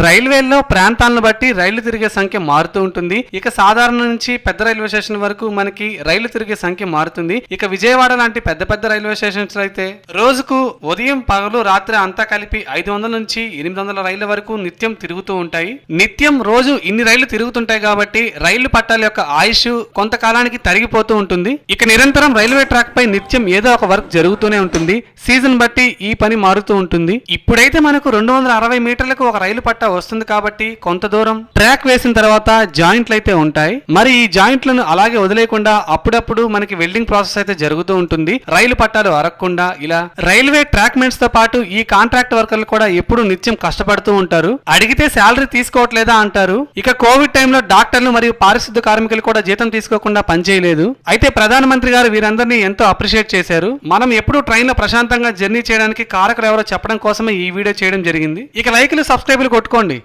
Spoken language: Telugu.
రైల్వేల్లో ప్రాంతాలను బట్టి రైళ్ళు తిరిగే సంఖ్య మారుతూ ఉంటుంది. ఇక సాధారణ నుంచి పెద్ద రైల్వే స్టేషన్ వరకు మనకి రైళ్ళు తిరిగే సంఖ్య మారుతుంది. ఇక విజయవాడ లాంటి పెద్ద పెద్ద రైల్వే స్టేషన్స్ అయితే రోజుకు ఉదయం పగలు రాత్రి అంతా కలిపి ఐదు వందల నుంచి ఎనిమిది వందల రైళ్ళ వరకు నిత్యం తిరుగుతూ ఉంటాయి. నిత్యం రోజు ఇన్ని రైళ్ళు తిరుగుతుంటాయి కాబట్టి రైలు పట్టాల యొక్క ఆయుష్ కొంతకాలానికి తరిగిపోతూ ఉంటుంది. ఇక నిరంతరం రైల్వే ట్రాక్ పై నిత్యం ఏదో ఒక వర్క్ జరుగుతూనే ఉంటుంది. సీజన్ బట్టి ఈ పని మారుతూ ఉంటుంది. ఇప్పుడైతే మనకు రెండు వందల అరవై మీటర్లకు ఒక రైలు పట్ట వస్తుంది కాబట్టి కొంత దూరం ట్రాక్ వేసిన తర్వాత జాయింట్లు అయితే ఉంటాయి. మరి ఈ జాయింట్లను అలాగే వదిలేయకుండా అప్పుడప్పుడు మనకి వెల్డింగ్ ప్రాసెస్ అయితే జరుగుతూ ఉంటుంది. రైలు పట్టాలు అరగకుండా ఇలా రైల్వే ట్రాక్ మెన్స్తో పాటు ఈ కాంట్రాక్ట్ వర్కర్లు కూడా ఎప్పుడు నిత్యం కష్టపడుతూ ఉంటారు. అడిగితే శాలరీ తీసుకోవట్లేదా అంటారు. ఇక కోవిడ్ టైంలో డాక్టర్లు మరియు పారిశుద్ధ కార్మికులు కూడా జీతం తీసుకోకుండా పనిచేయలేదు. అయితే ప్రధానమంత్రి గారు వీరందరినీ ఎంతో అప్రిషియేట్ చేశారు. మనం ఎప్పుడు ట్రైన్లో ప్రశాంతంగా జర్నీ చేయడానికి కారకులు ఎవరో చెప్పడం కోసమే ఈ వీడియో చేయడం జరిగింది. ఇక లైక్లు సబ్స్క్రైబ్లు కొట్టుకోండి